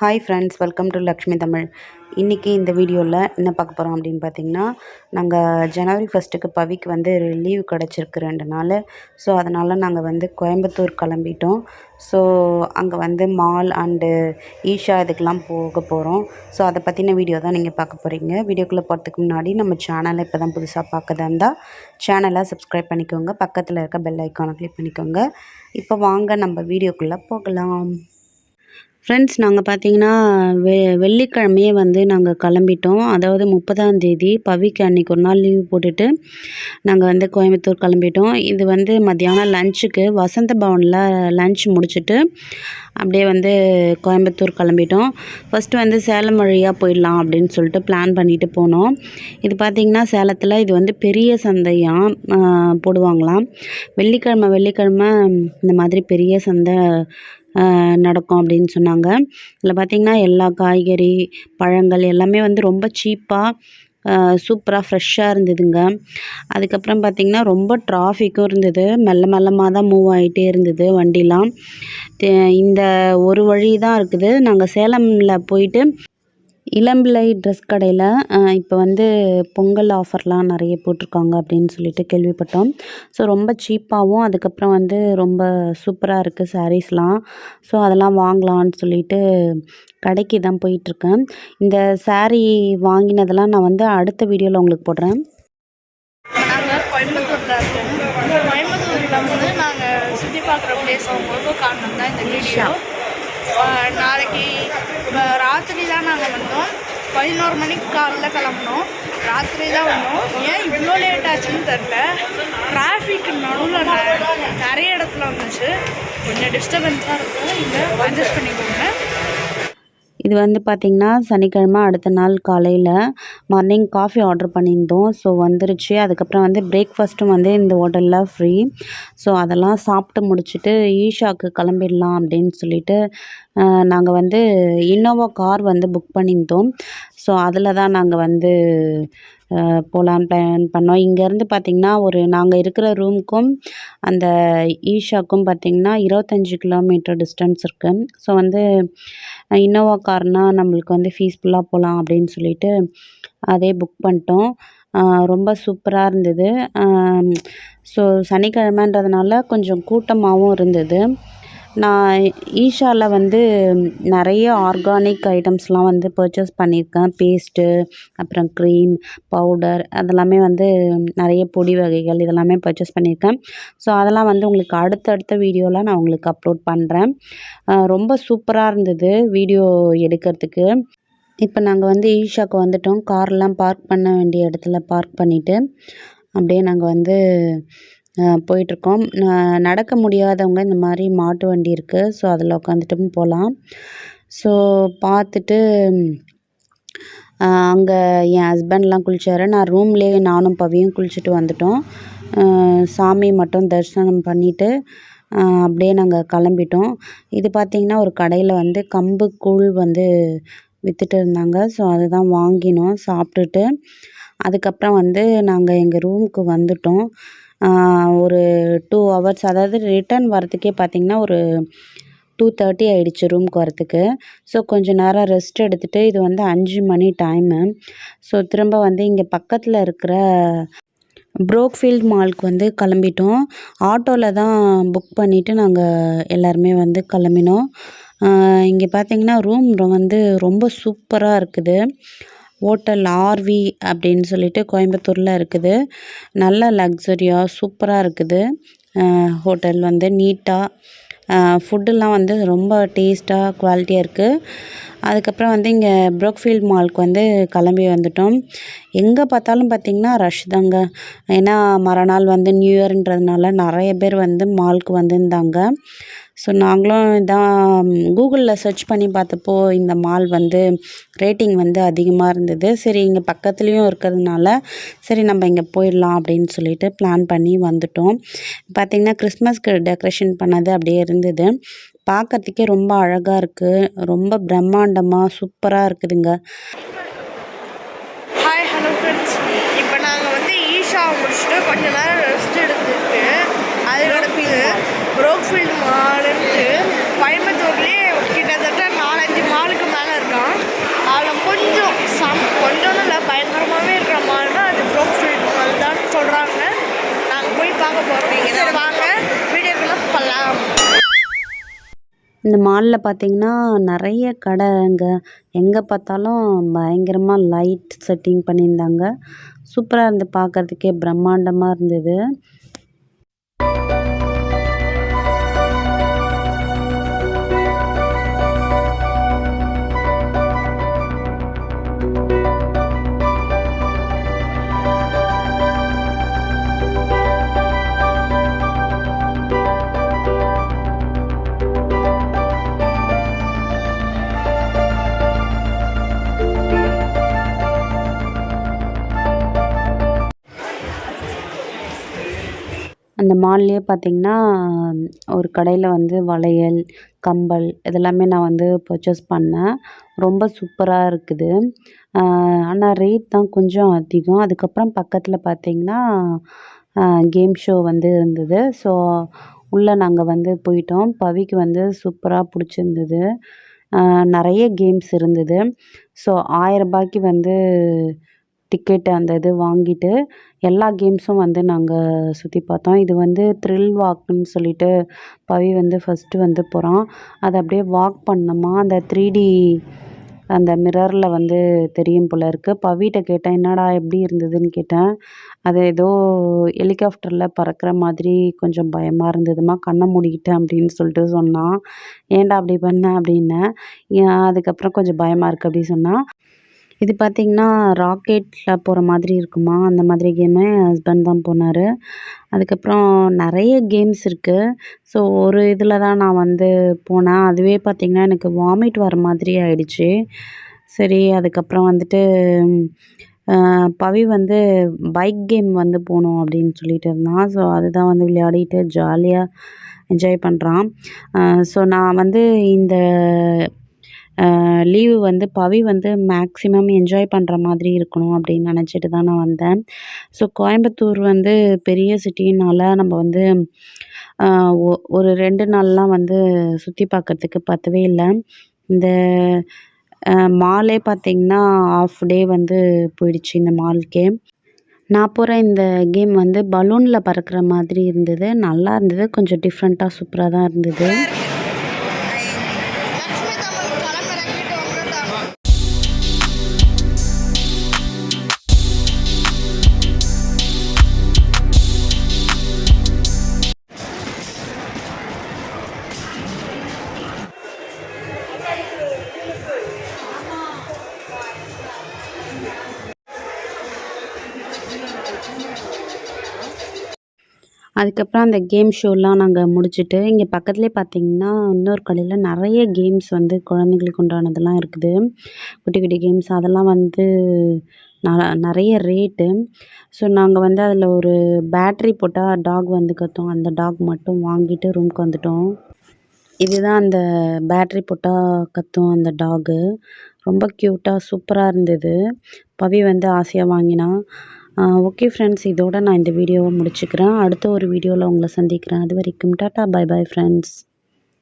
Hi friends welcome to Lakshmi Tamil இன்றைக்கி இந்த வீடியோவில் என்ன பார்க்க போகிறோம் அப்படின்னு பார்த்தீங்கன்னா நாங்கள் ஜனவரி ஃபஸ்ட்டுக்கு பவிக்கு வந்து லீவ் கிடச்சிருக்கு ரெண்டு நாள் ஸோ அதனால் நாங்கள் வந்து கோயம்புத்தூர் கிளம்பிட்டோம். ஸோ அங்கே வந்து மால் அண்டு ஈஷா இதுக்கெலாம் போக போகிறோம் ஸோ அதை பற்றின வீடியோ தான் நீங்கள் பார்க்க போகிறீங்க வீடியோக்குள்ளே போகிறதுக்கு முன்னாடி நம்ம சேனலை இப்போ தான் புதுசாக பார்க்கதா இருந்தால் சேனலை சப்ஸ்கிரைப் பண்ணிக்கோங்க. பக்கத்தில் இருக்க பெல் ஐக்கானை கிளிக் பண்ணிக்கோங்க. இப்போ வாங்க நம்ம வீடியோக்குள்ளே போகலாம். ஃப்ரெண்ட்ஸ் நாங்கள் பார்த்தீங்கன்னா வெ வெள்ளிக்கிழமையே வந்து நாங்கள் கிளம்பிட்டோம். அதாவது முப்பதாம் தேதி பவிக்கு அன்றைக்கி ஒரு நாள் லீவ் போட்டுட்டு நாங்கள் வந்து கோயம்புத்தூர் கிளம்பிட்டோம். இது வந்து மத்தியானம் லஞ்சுக்கு வசந்த பவனில் லஞ்ச் முடிச்சுட்டு அப்படியே வந்து கோயம்புத்தூர் கிளம்பிட்டோம். ஃபஸ்ட்டு வந்து சேலம் வழியாக போயிடலாம் அப்படின்னு சொல்லிட்டு பிளான் பண்ணிட்டு போனோம். இது பார்த்திங்கன்னா சேலத்தில் இது வந்து பெரிய சந்தையாக போடுவாங்களாம். வெள்ளிக்கிழமை வெள்ளிக்கிழமை இந்த மாதிரி பெரிய சந்தை நடக்கும் அப்படின்னு சொன்னாங்க. இதில் பார்த்திங்கன்னா எல்லா காய்கறி பழங்கள் எல்லாமே வந்து ரொம்ப சீப்பாக சூப்பராக ஃப்ரெஷ்ஷாக இருந்ததுங்க. அதுக்கப்புறம் பார்த்திங்கன்னா ரொம்ப டிராஃபிக்கும் இருந்தது. மெல்ல மெல்லமாக தான் மூவ் ஆகிட்டே இருந்தது வண்டிலாம். இந்த ஒரு வழி தான் இருக்குது. நாங்கள் சேலமில் போயிட்டு இளம்பிள்ளை ட்ரெஸ் கடையில் இப்போ வந்து பொங்கல் ஆஃபர்லாம் நிறைய போட்டிருக்காங்க அப்படின்னு சொல்லிட்டு கேள்விப்பட்டோம். ஸோ ரொம்ப சீப்பாகவும் அதுக்கப்புறம் வந்து ரொம்ப சூப்பராக இருக்குது சாரீஸ்லாம் ஸோ அதெல்லாம் வாங்கலான்னு சொல்லிட்டு கடைக்கு தான் போயிட்டுருக்கேன். இந்த சாரீ வாங்கினதெல்லாம் நான் வந்து அடுத்த வீடியோவில் உங்களுக்கு போடுறேன். நாங்கள் கோயம்புத்தூரில் வந்து நாங்கள் சுற்றி பார்க்குற பிளேஸ் காரணம் தான் இந்த வீடியோ. நாளைக்கு இப்போ ராத்திரி தான் நாங்கள் வந்தோம். பதினோரு மணிக்கு காலைல கிளம்புனோம். ராத்திரி தான் வந்தோம். ஏன் இவ்வளோ லேட் ஆச்சுன்னு தெரில டிராஃபிக் நடுவில் நிறைய இடத்துல வந்துச்சு. கொஞ்சம் டிஸ்டர்பன்ஸாக இருக்கும். இங்கே அட்ஜஸ்ட் பண்ணிக்கோங்க. இது வந்து பார்த்திங்கன்னா சனிக்கிழமை அடுத்த நாள் காலையில் மார்னிங் காஃபி ஆர்டர் பண்ணியிருந்தோம். ஸோ வந்துருச்சு. அதுக்கப்புறம் வந்து பிரேக்ஃபாஸ்ட்டும் வந்து இந்த ஹோட்டலில் ஃப்ரீ ஸோ அதெல்லாம் சாப்பிட்டு முடிச்சுட்டு ஈஷாக்கு கிளம்பிடலாம் அப்படின்னு சொல்லிட்டு நாங்கள் வந்து இன்னோவா கார் வந்து புக் பண்ணியிருந்தோம். ஸோ அதில் தான் நாங்கள் வந்து போகலான்னு பிளான் பண்ணோம். இங்கேருந்து பார்த்திங்கன்னா ஒரு நாங்கள் இருக்கிற ரூமுக்கும் அந்த ஈஷாக்கும் பார்த்திங்கன்னா இருபத்தஞ்சி கிலோமீட்டர் டிஸ்டன்ஸ் இருக்குது ஸோ வந்து இன்னோவா கார்னால் நம்மளுக்கு வந்து ஃபீஸ்ஃபுல்லாக போகலாம் அப்படின்னு சொல்லிட்டு அதே புக் பண்ணிட்டோம். ரொம்ப சூப்பராக இருந்தது. ஸோ சனிக்கிழமைன்றதுனால கொஞ்சம் கூட்டமாகவும் இருந்தது. நான் ஈஷாவில் வந்து நிறைய ஆர்கானிக் ஐட்டம்ஸ்லாம் வந்து பர்ச்சேஸ் பண்ணியிருக்கேன். பேஸ்ட்டு அப்புறம் க்ரீம் பவுடர் அதெல்லாமே வந்து நிறைய பொடி வகைகள் இதெல்லாமே பர்ச்சேஸ் பண்ணியிருக்கேன். ஸோ அதெல்லாம் வந்து உங்களுக்கு அடுத்தடுத்த வீடியோவில் நான் உங்களுக்கு அப்லோட் பண்ணுறேன் ரொம்ப சூப்பராக இருந்தது வீடியோ எடுக்கிறதுக்கு. இப்போ நாங்கள் வந்து ஈஷாவுக்கு வந்துட்டோம். கார்லாம் பார்க் பண்ண வேண்டிய இடத்துல பார்க் பண்ணிவிட்டு அப்படியே நாங்கள் வந்து போயிட்டுருக்கோம். நடக்க முடியாதவங்க இந்த மாதிரி மாட்டு வண்டி இருக்குது ஸோ அதில் உட்காந்துட்டும் போகலாம் ஸோ பார்த்துட்டு அங்கே என் ஹஸ்பண்ட்லாம் குளித்தாரு நான் ரூம்லேயே நானும் பவியும் குளிச்சுட்டு வந்துட்டோம். சாமி மட்டும் தரிசனம் பண்ணிவிட்டு அப்படியே நாங்கள் கிளம்பிட்டோம். இது பார்த்திங்கன்னா ஒரு கடையில் வந்து கம்பு கூழ் வந்து விற்றுட்டு இருந்தாங்க. ஸோ அதுதான் வாங்கினோம் சாப்பிட்டுட்டு. அதுக்கப்புறம் வந்து நாங்கள் எங்கள் ரூமுக்கு வந்துட்டோம். ஒரு டூ ஹவர்ஸ் அதாவது ரிட்டன் வரத்துக்கே பார்த்திங்கன்னா ஒரு டூ தேர்ட்டி ஆகிடுச்சு ரூமுக்கு வரத்துக்கு ஸோ கொஞ்சம் நேரம் ரெஸ்ட் எடுத்துகிட்டு இது வந்து அஞ்சு மணி டைமு ஸோ திரும்ப வந்து இங்கே பக்கத்தில் இருக்கிற ப்ரோக்ஃபீல்ட் மாலுக்கு வந்து கிளம்பிட்டோம். ஆட்டோவில் தான் புக் பண்ணிவிட்டு நாங்கள் எல்லாருமே வந்து கிளம்பினோம். இங்கே பார்த்திங்கன்னா ரூம் வந்து ரொம்ப சூப்பராக இருக்குது. ஹோட்டல் ஆர்வி அப்படின்னு சொல்லிட்டு கோயம்புத்தூரில் இருக்குது. நல்ல லக்ஸரியாக சூப்பராக இருக்குது. ஹோட்டல் வந்து நீட்டாக ஃபுட்டுலாம் வந்து ரொம்ப டேஸ்ட்டாக குவாலிட்டியாக இருக்குது அதுக்கப்புறம் வந்து இங்கே ப்ரோக்ஃபீல்ட் மாலுக்கு வந்து கிளம்பி வந்துட்டோம். எங்கே பார்த்தாலும் பார்த்திங்கன்னா ரஷ் தாங்க. ஏன்னா மறுநாள் வந்து நியூ இயர்ன்றதுனால நிறைய பேர் வந்து மாலுக்கு வந்திருந்தாங்க. ஸோ நாங்களும் இதான் கூகுளில் சர்ச் பண்ணி பார்த்தப்போ இந்த மால் வந்து ரேட்டிங் வந்து அதிகமாக இருந்தது. சரி இங்கே பக்கத்துலேயும் இருக்கிறதுனால சரி நம்ம இங்கே போயிடலாம் அப்படின்னு சொல்லிட்டு பிளான் பண்ணி வந்துட்டோம். பார்த்திங்கன்னா கிறிஸ்மஸ்க்கு டெக்கரேஷன் பண்ணது அப்படியே இருந்தது. பார்க்கறதுக்கே ரொம்ப அழகாக இருக்குது ரொம்ப பிரம்மாண்டமாக சூப்பராக இருக்குதுங்க. ஹாய் ஹலோ ஃப்ரெண்ட்ஸ் இப்போ நாங்கள் வந்து ஈஷா முடிச்சுட்டு கொஞ்ச நேரம் இந்த மாலில் பார்த்தீங்கன்னா நிறைய கடை அங்கே எங்கே பார்த்தாலும் பயங்கரமாக லைட் செட்டிங் பண்ணியிருந்தாங்க. சூப்பராக இருந்து பார்க்கறதுக்கே பிரம்மாண்டமாக இருந்தது. மால்லேயே பார்த்தீங்கன்னா ஒரு கடையில் வந்து வளையல் கம்பல் இதெல்லாமே நான் வந்து பர்ச்சேஸ் பண்ணேன். ரொம்ப சூப்பராக இருக்குது. ஆனால் ரேட் தான் கொஞ்சம் அதிகம். அதுக்கப்புறம் பக்கத்தில் பார்த்திங்கன்னா கேம் ஷோ வந்து இருந்தது. ஸோ உள்ளே நாங்கள் வந்து போயிட்டோம். பவிக்கு வந்து சூப்பராக பிடிச்சிருந்தது. நிறைய கேம்ஸ் இருந்தது. ஸோ ஆயரரூபாய்க்கு வந்து டிக்கெட் அந்த இது வாங்கிட்டு எல்லா கேம்ஸும் வந்து நாங்கள் சுற்றி பார்த்தோம். இது வந்து த்ரில் வாக்குன்னு சொல்லிட்டு பவி வந்து ஃபஸ்ட்டு வந்து போகிறான் அதை அப்படியே வாக் பண்ணோமா அந்த த்ரீ டி அந்த மிரரில் வந்து தெரியும் போல இருக்குது பவிகிட்ட கேட்டேன் என்னடா எப்படி இருந்ததுன்னு கேட்டேன். அது ஏதோ ஹெலிகாப்டரில் பறக்கிற மாதிரி கொஞ்சம் பயமாக இருந்ததுமா கண்ணை மூடிக்கிட்டேன் அப்படின்னு சொல்லிட்டு சொன்னான். ஏன்டா அப்படி பண்ண? அப்படின்னேன் அதுக்கப்புறம் கொஞ்சம் பயமாக இருக்குது அப்படி சொன்னான். இது பார்த்திங்கன்னா ராக்கெட்டில் போகிற மாதிரி இருக்குமா? அந்த மாதிரி கேமு ஹஸ்பண்ட் தான் போனார். அதுக்கப்புறம் நிறைய கேம்ஸ் இருக்குது ஸோ ஒரு இதில் தான் நான் வந்து போனேன். அதுவே பார்த்திங்கன்னா எனக்கு வாமிட் வர மாதிரி ஆயிடுச்சு. சரி அதுக்கப்புறம் வந்துட்டு பவி வந்து பைக் கேம் வந்து போகணும் அப்படின்னு சொல்லிட்டு இருந்தான். ஸோ அதுதான் வந்து விளையாடிட்டு ஜாலியாக என்ஜாய் பண்ணுறான் ஸோ நான் வந்து இந்த லீவு வந்து பவி வந்து மேக்ஸிமம் என்ஜாய் பண்ணுற மாதிரி இருக்கணும் அப்படின்னு நினச்சிட்டு தான் நான் வந்தேன். ஸோ கோயம்புத்தூர் வந்து பெரிய சிட்டினால் நம்ம வந்து ஒ ஒரு ரெண்டு நாள்லாம் வந்து சுற்றி பார்க்கறதுக்கு பத்தவே இல்லை. இந்த மாலே பார்த்திங்கன்னா ஆஃப் டே வந்து போயிடுச்சு இந்த மால்க்கே நான் போகிற இந்த கேம் வந்து பலூனில் பறக்கிற மாதிரி இருந்தது. நல்லா இருந்தது. கொஞ்சம் டிஃப்ரெண்ட்டாக சூப்பராக தான் இருந்தது. அதுக்கப்புறம் அந்த கேம் ஷோலாம் நாங்கள் முடிச்சுட்டு இங்கே பக்கத்துலேயே பார்த்தீங்கன்னா இன்னொரு கடையில் நிறைய கேம்ஸ் வந்து குழந்தைங்களுக்கு உண்டானதெல்லாம் இருக்குது. குட்டி குட்டி கேம்ஸ் அதெல்லாம் வந்து ந நிறைய ரேட்டு ஸோ நாங்கள் வந்து அதில் ஒரு பேட்ரி போட்டால் டாக் வந்து கற்றோம் அந்த டாக் மட்டும் வாங்கிட்டு ரூம்க்கு வந்துட்டோம். இதுதான் அந்த பேட்ரி போட்டால் கத்தும் அந்த டாகு ரொம்ப க்யூட்டாக சூப்பராக இருந்தது. பவி வந்து ஆசையாக வாங்கினான் ஓகே ஃப்ரெண்ட்ஸ் இதோட நான் இந்த வீடியோவை முடிச்சுக்கிறேன். அடுத்த ஒரு வீடியோவில் உங்களை சந்திக்கிறேன். அது வரைக்கும் டாட்டா பை பை ஃப்ரெண்ட்ஸ்